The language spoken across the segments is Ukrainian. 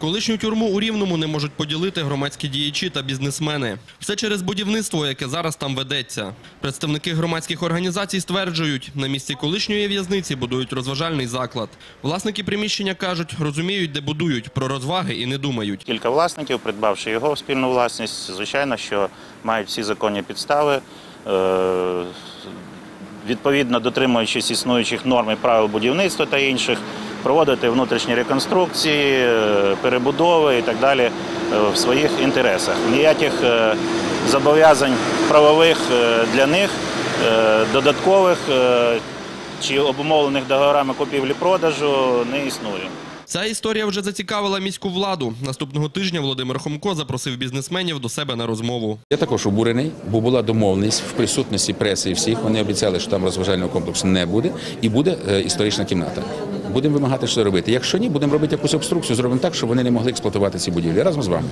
Колишню тюрму у Рівному не можуть поділити громадські діячі та бізнесмени. Все через будівництво, яке зараз там ведеться. Представники громадських організацій стверджують, на місці колишньої в'язниці будують розважальний заклад. Власники приміщення кажуть, розуміють, де будують, про розваги і не думають. Кілька власників, придбавши його в спільну власність, звичайно, що мають всі законні підстави. е, Відповідно, дотримуючись існуючих норм і правил будівництва та інших, проводити внутрішні реконструкції, е, перебудови і так далі е, в своїх інтересах. Ніяких е, зобов'язань правових для них, додаткових чи обумовлених договорами купівлі-продажу не існує. Ця історія вже зацікавила міську владу. Наступного тижня Володимир Хомко запросив бізнесменів до себе на розмову. Я також обурений, бо була домовленість в присутності преси і всіх. Вони обіцяли, що там розважального комплексу не буде, і буде історична кімната. Будемо вимагати, що робити. Якщо ні, будемо робити якусь обструкцію, зробимо так, щоб вони не могли експлуатувати ці будівлі разом з вами.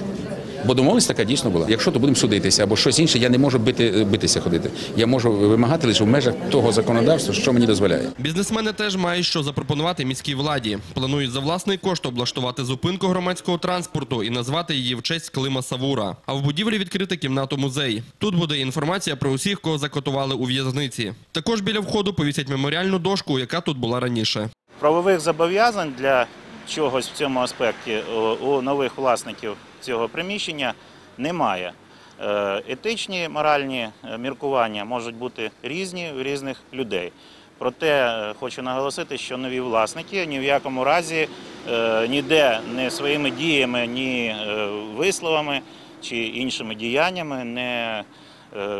Бо домовленість така дійсно була. Якщо то будемо судитися або щось інше, я не можу бити, битися ходити. Я можу вимагати лише в межах того законодавства, що мені дозволяє. Бізнесмени теж мають що запропонувати міській владі. Планують за власний кошт облаштувати зупинку громадського транспорту і назвати її в честь Клима Савура. А в будівлі відкрити кімнату музей. Тут буде інформація про усіх, кого закотували у в'язниці. Також біля входу повісять меморіальну дошку, яка тут була раніше. Правових зобов'язань для чогось в цьому аспекті у нових власників цього приміщення немає. Е, Етичні моральні е, міркування можуть бути різні у різних людей. Проте е, хочу наголосити, що нові власники ні в якому разі ніде не своїми діями, ні висловами чи іншими діяннями не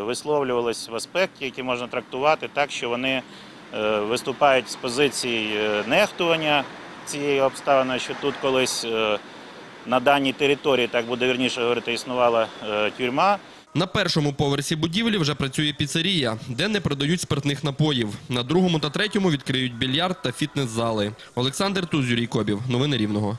висловлювались в аспекті, які можна трактувати так, що вони виступають з позиції е, нехтування цієї обставини, що тут колись е, на даній території, так буде вірніше говорити, існувала е, тюрма. На першому поверсі будівлі вже працює піцерія, де не продають спиртних напоїв. На другому та третьому відкриють більярд та фітнес-зали. Олександр Туз, Юрій Кобів. Новини Рівного.